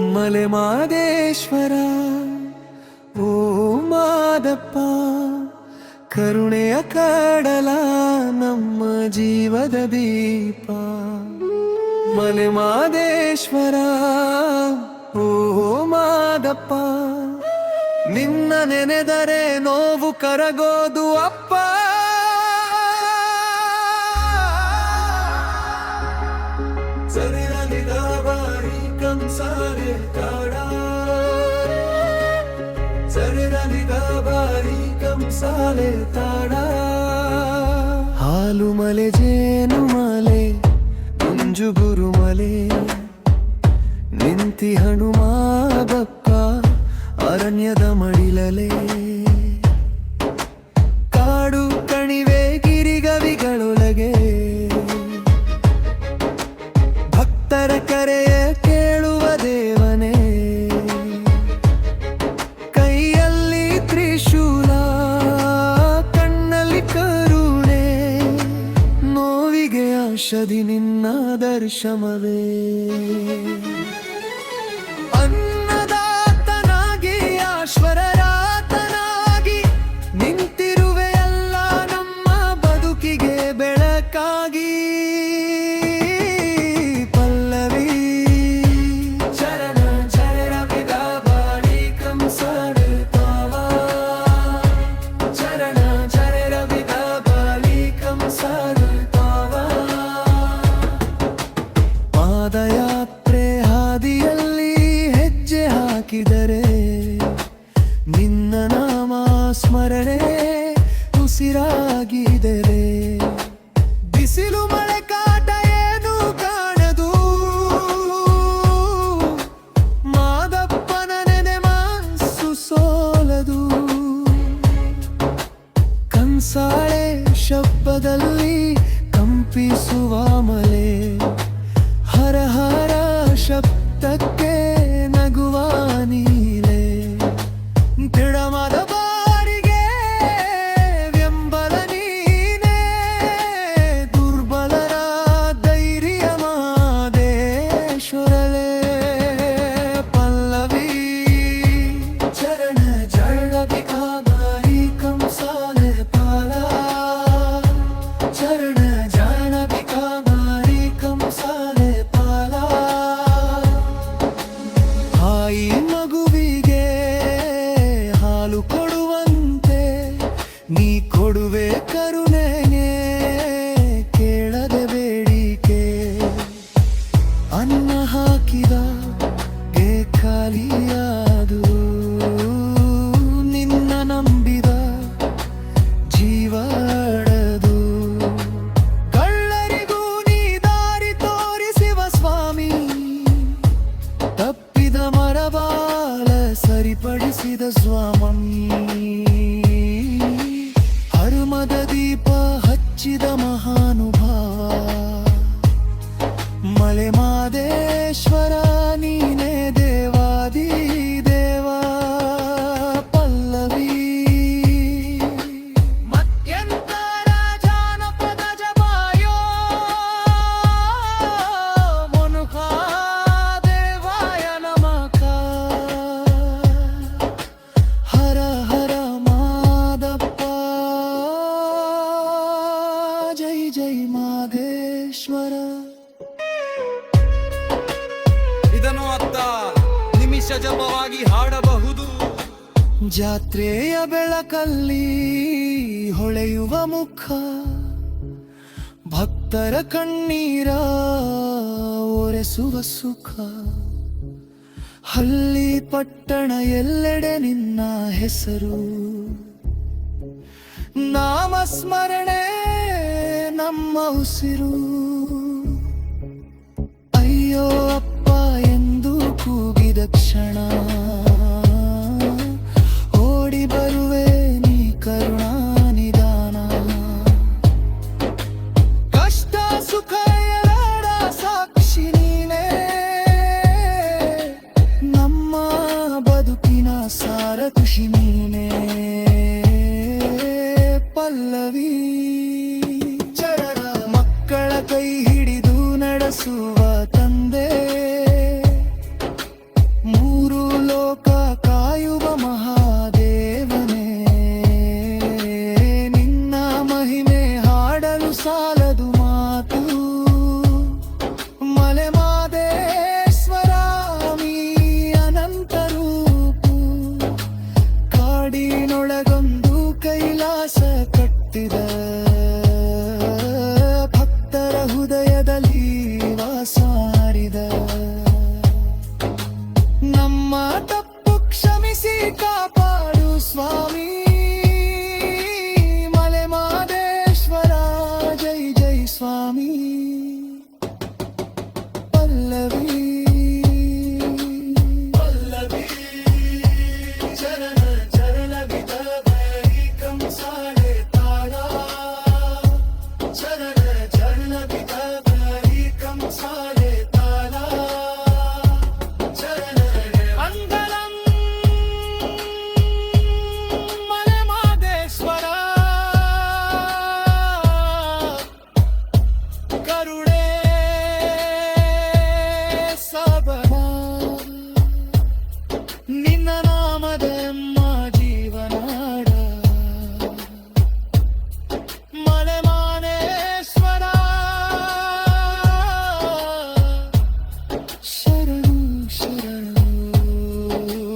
ಮಲೆ ಮಾದೇಶ್ವರ, ಓ ಮಾದಪ್ಪ, ಕರುಣೆಯ ಕಡಲ ನಮ್ಮ ಜೀವದ ದೀಪ. ಮಲೆ ಮಾದೇಶ್ವರ, ಓ ಮಾದಪ್ಪ, ನಿನ್ನ ನೆನೆದರೆ ನೋವು ಕರಗೋದು ಅಪ್ಪ. ಹಾಲು ಮಲೆ ಜೇನು ಮಲೆ ಮುಂಜುಗುರು ಮಲೆ. ನಿಂತಿ ಹನುಮಾದಪ್ಪ ಅರಣ್ಯದ ಮಡಿಲಲೆ. ನೋವಿಗೆ ಔಷಧಿ ನಿನ್ನ ದರ್ಶನವೇ ಹಾಕಿದರೆ ನಿನ್ನ ನಾಮ ಸ್ಮರಣೆ ಉಸಿರಾಗಿದರೆ ನೀ ಕೊಡುವೆ ಕರುಣೆಗೆ ಕೇಳದೆ ಬೇಡಿಕೆ. ಅನ್ನ ಹಾಕಿದ ಖಾಲಿಯಾದು ನಿನ್ನ ನಂಬಿದ ಜೀವಡದು ಕಳ್ಳರಿಗೂ ನೀ ದಾರಿ ತೋರಿಸಿವ ಸ್ವಾಮಿ. ತಪ್ಪಿದ ಮರಬಾಲ ಸರಿಪಡಿಸಿದ ಸ್ವಾಮಿ. ಜೈ ಮಾದೇಶ್ವರ ಇದನ್ನು ಅತ್ತ ನಿಮಿಷ ಜಪವಾಗಿ ಹಾಡಬಹುದು. ಜಾತ್ರೆಯ ಬೆಳಕಲ್ಲಿ ಹೊಳೆಯುವ ಮುಖ ಭಕ್ತರ ಕಣ್ಣೀರ ಒರೆಸುವ ಸುಖ. ಹಳ್ಳಿ ಪಟ್ಟಣ ಎಲ್ಲೆಡೆ ನಿನ್ನ ಹೆಸರು. ನಾಮ ಸ್ಮರಣೆ ನಮ್ಮ ಉಸಿರು. ಅಯ್ಯೋ ಅಪ್ಪ ಎಂದು ಕೂಗಿದ ಕ್ಷಣ. you.